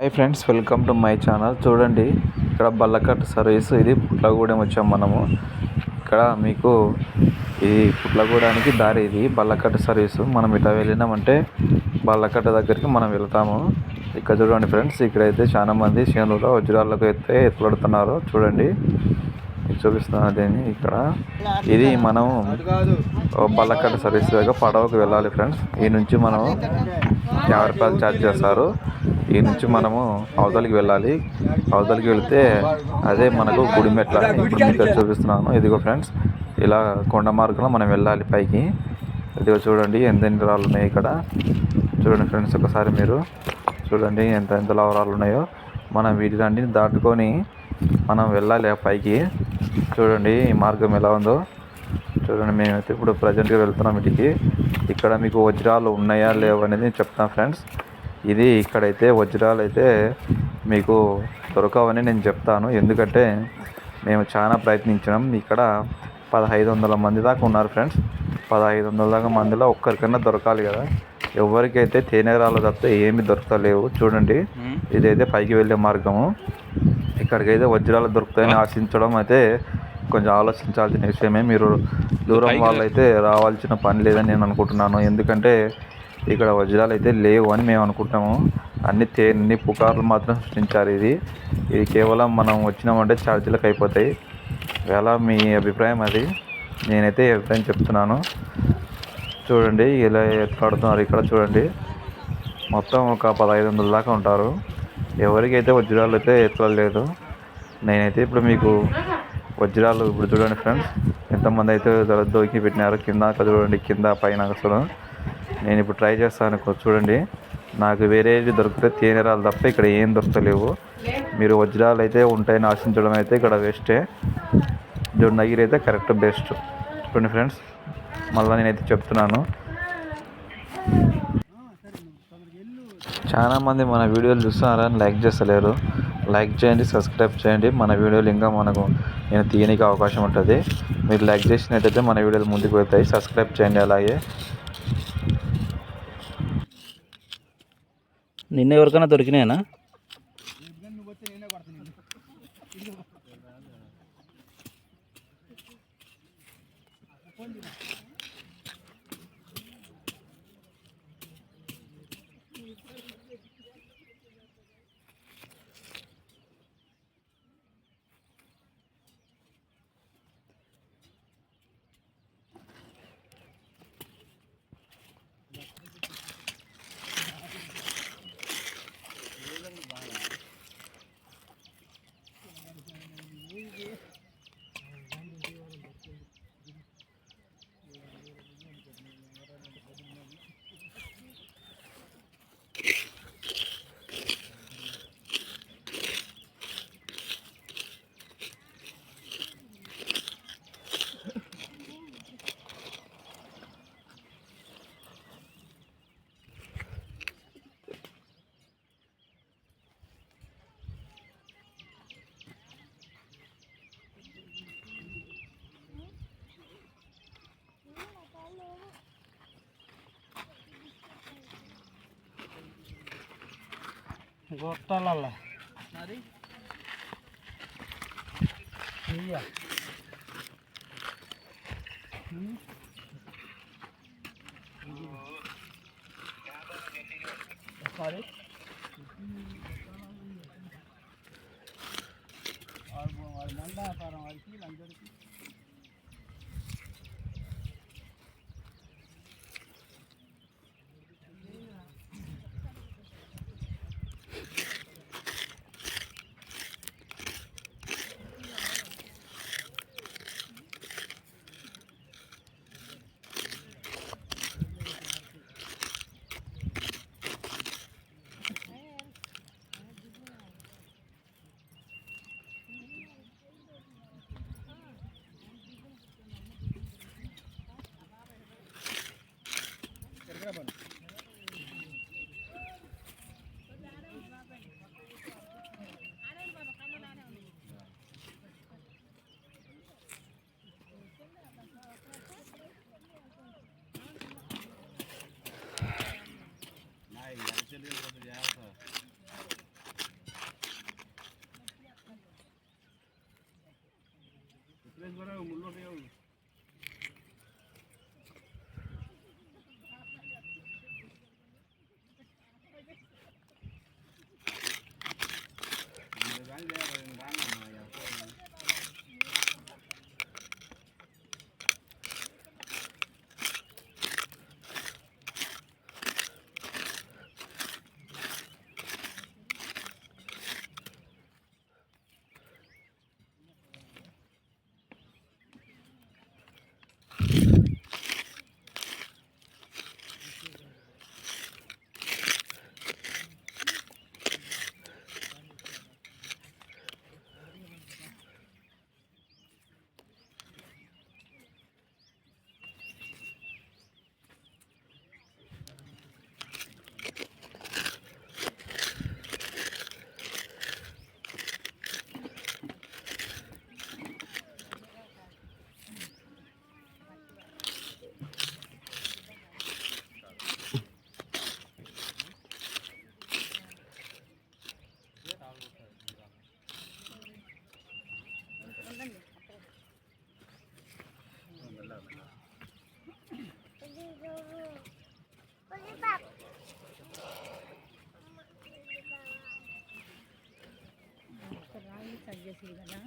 Hi friends welcome to my channel చూడండి ఇక్కడ బల్లకట్ service ఇది పుట్లగూడెం వచ్చాం మనము. ఇక్కడ మీకు ఈ పుట్లగూడానికి దారి ఇది బల్లకట్ సర్వీస్ మనం ఇట్లా వెళ్ళినామంటే బల్లకట్ దగ్గరికి మనం వెళ్తాము. ఇక్కడ చూడండి ఫ్రెండ్స్ ఇక్కడైతే చాలామంది చేనులో వజ్రాలకు అయితే ఎత్తుపడుతున్నారు. చూడండి. దీన్ని ఇక్కడ? ఇది మనం బల్లకట్ట సర్వీస్ దగ్గర పడవకు వెళ్ళాలి ఫ్రెండ్స్. ఈ నుంచి మనం యాభై రూపాయలు ఛార్జ్ చేస్తారు. ఈ నుంచి మనము అవతలికి వెళ్ళాలి. అవతలికి వెళ్తే అదే మనకు గుడిమెట్ల ఇప్పుడు మీకు అది చూపిస్తున్నాను. ఇదిగో ఫ్రెండ్స్ ఇలా కొండ మార్గంలో మనం వెళ్ళాలి పైకి. ఇదిగో చూడండి ఎంత ఎన్ని రాళ్ళు ఉన్నాయి ఇక్కడ. చూడండి ఫ్రెండ్స్ ఒకసారి మీరు చూడండి ఎంత ఎంత లవరాలు ఉన్నాయో. మనం వీటిలన్నీ దాటుకొని మనం వెళ్ళాలి ఆ పైకి. చూడండి ఈ మార్గం ఎలా ఉందో. చూడండి మేమైతే ఇప్పుడు ప్రజెంట్గా వెళ్తున్నాం వీటికి ఇక్కడ మీకు వజ్రాలు ఉన్నాయా లేవు అనేది నేను చెప్తాను ఫ్రెండ్స్. ఇది ఇక్కడైతే వజ్రాలు అయితే మీకు దొరకవని నేను చెప్తాను. ఎందుకంటే మేము చాలా ప్రయత్నించినాం. ఇక్కడ పదహైదు వందల మంది దాకా ఉన్నారు ఫ్రెండ్స్. పదహైదు వందల దాకా మందిలో ఒక్కరికైనా దొరకాలి కదా. ఎవరికైతే తేనెరాలు తప్పితే ఏమి దొరకలేవు చూడండి ఇదైతే పైకి వెళ్ళే మార్గము. ఇక్కడికైతే వజ్రాలు దొరుకుతాయని ఆశించడం అయితే కొంచెం ఆలోచించాల్సిన విషయమే. మీరు దూరం వాళ్ళైతే రావాల్సిన పని లేదని నేను అనుకుంటున్నాను. ఎందుకంటే ఇక్కడ వజ్రాలు అయితే లేవు అని మేము అనుకుంటాము. అన్ని తే అన్ని పుకార్లు మాత్రం సృష్టించారు ఇది. ఇది కేవలం మనం వచ్చినామంటే ఛార్జీలకు అయిపోతాయి. ఎలా మీ అభిప్రాయం అది. నేనైతే ఈ అభిప్రాయం చెప్తున్నాను. చూడండి ఇలా ఎట్లాడుతున్నారు ఇక్కడ చూడండి. మొత్తం ఒక పదహైదు వందల దాకా ఉంటారు. ఎవరికైతే వజ్రాలు అయితే ఎత్తలేదు నేనైతే ఇప్పుడు మీకు వజ్రాలు ఇప్పుడు చూడండి ఫ్రెండ్స్ ఎంతమంది అయితే దోకి దొరికి పెట్టినారు కింద అక్కడ చూడండి కింద పైన అసలు. నేను ఇప్పుడు ట్రై చేస్తాను చూడండి. నాకు వేరేది దొరికితే తేనెరాలు తప్ప ఇక్కడ ఏం దొరకలేవు. మీరు వజ్రాలు అయితే ఉంటాయని ఆశించడం అయితే ఇక్కడ వేస్టే జొన్నగిరి అయితే కరెక్ట్ బెస్ట్ చూడండి ఫ్రెండ్స్ మళ్ళీ నేనైతే చెప్తున్నాను. చాలామంది మన వీడియోలు చూస్తున్నారని లైక్ చేస్తలేరు. లైక్ చేయండి సబ్స్క్రైబ్ చేయండి. మన వీడియోలు ఇంకా మనకు నేను తీయనికి అవకాశం ఉంటుంది. మీరు లైక్ చేసినట్టయితే మన వీడియోలు ముందుకు వెళ్తాయి. సబ్స్క్రైబ్ చేయండి అలాగే. నిన్న ఎవరికైనా దొరికినాయనా? Yeah. গরটা লালা Sorry. Tres horas, un mulo de oro. చేసి కదా